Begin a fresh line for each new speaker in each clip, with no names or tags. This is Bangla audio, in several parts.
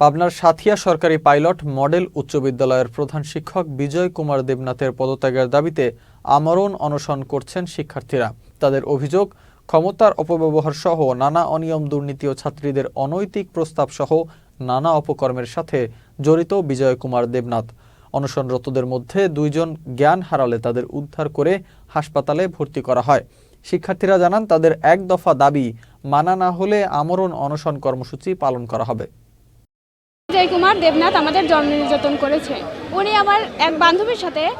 পাবনার সাথিয়া সরকারি পাইলট, মডেল উচ্চ বিদ্যালয়ের প্রধান শিক্ষক বিজয় কুমার দেবনাথের পদত্যাগের দাবিতে আমরণ অনশন করছেন শিক্ষার্থীরা। তাদের অভিযোগ, ক্ষমতার অপব্যবহার সহ নানা অনিয়ম দুর্নীতি ও ছাত্রীদের অনৈতিক প্রস্তাব সহ নানা অপকর্মের সাথে জড়িত বিজয় কুমার দেবনাথ। অনশনরতদের মধ্যে দুইজন জ্ঞান হারালে তাদের উদ্ধার করে হাসপাতালে ভর্তি করা হয়। শিক্ষার্থীরা জানান, তাদের এক দফা দাবি, মানা না হলে আমরণ অনশন কর্মসূচি পালন করা হবে।
কুমার দেবনাথ আমাদের জন্ম নির্যাতন করেছে। উনি আমার এক বান্ধবীর সাথে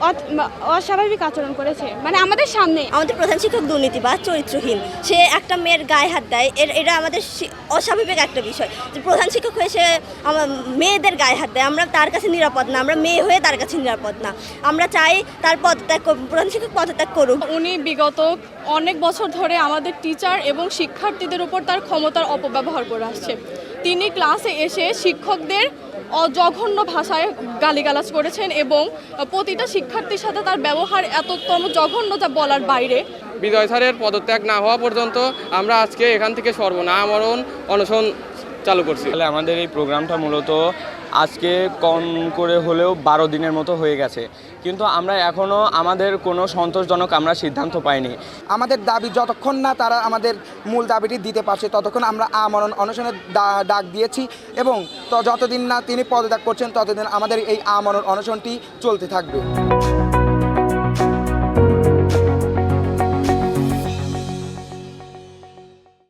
অত- অস্বাভাবিক আচরণ করেছে। মানে আমাদের সামনে।
আমাদের প্রধান শিক্ষক দুর্নীতিবাজ চরিত্রহীন। সে একটা মেয়ের গায়ে হাত দেয়। এর এটা আমাদের শি- অস্বাভাবিক একটা বিষয়। যে প্রধান শিক্ষক হয়ে সে আমার মেয়েদের গায়ে হাত দেয়। আমরা তার কাছে নিরাপদ না। আমরা মেয়ে হয়ে তার কাছে নিরাপদ না। আমরা চাই তার পদত্যাগ প্রধান শিক্ষক পদত্যাগ করুক।
উনি বিগত অনেক বছর ধরে আমাদের টিচার এবং শিক্ষার্থীদের উপর তার ক্ষমতার অপব্যবহার করে আসছে। তিনি ক্লাসে এসে শিক্ষকদের অজঘন্য ভাষায় গালিগালাজ করেছেন এবং প্রতিটা শিক্ষার্থীর সাথে তার ব্যবহার এততম জঘন্য যা বলার বাইরে।
বিজয় স্যারের পদত্যাগ না হওয়া পর্যন্ত আমরা আজকে এখান থেকে সর্বনামরণ অনশন চালু করছি।
তাহলে আমাদের এই প্রোগ্রামটা মূলত আজকে কম করে হলেও বারো দিনের মতো হয়ে গেছে। কিন্তু আমরা এখনও আমাদের কোনো সন্তোষজনক আমরা সিদ্ধান্ত পাইনি।
আমাদের দাবি যতক্ষণ না তারা আমাদের মূল দাবিটি দিতে পারছে ততক্ষণ আমরা আমরণ অনশনের দা- ডাক দিয়েছি এবং তো যতদিন না তিনি পদত্যাগ করছেন ততদিন আমাদের এই আমরণ অনশনটি চলতে থাকবে।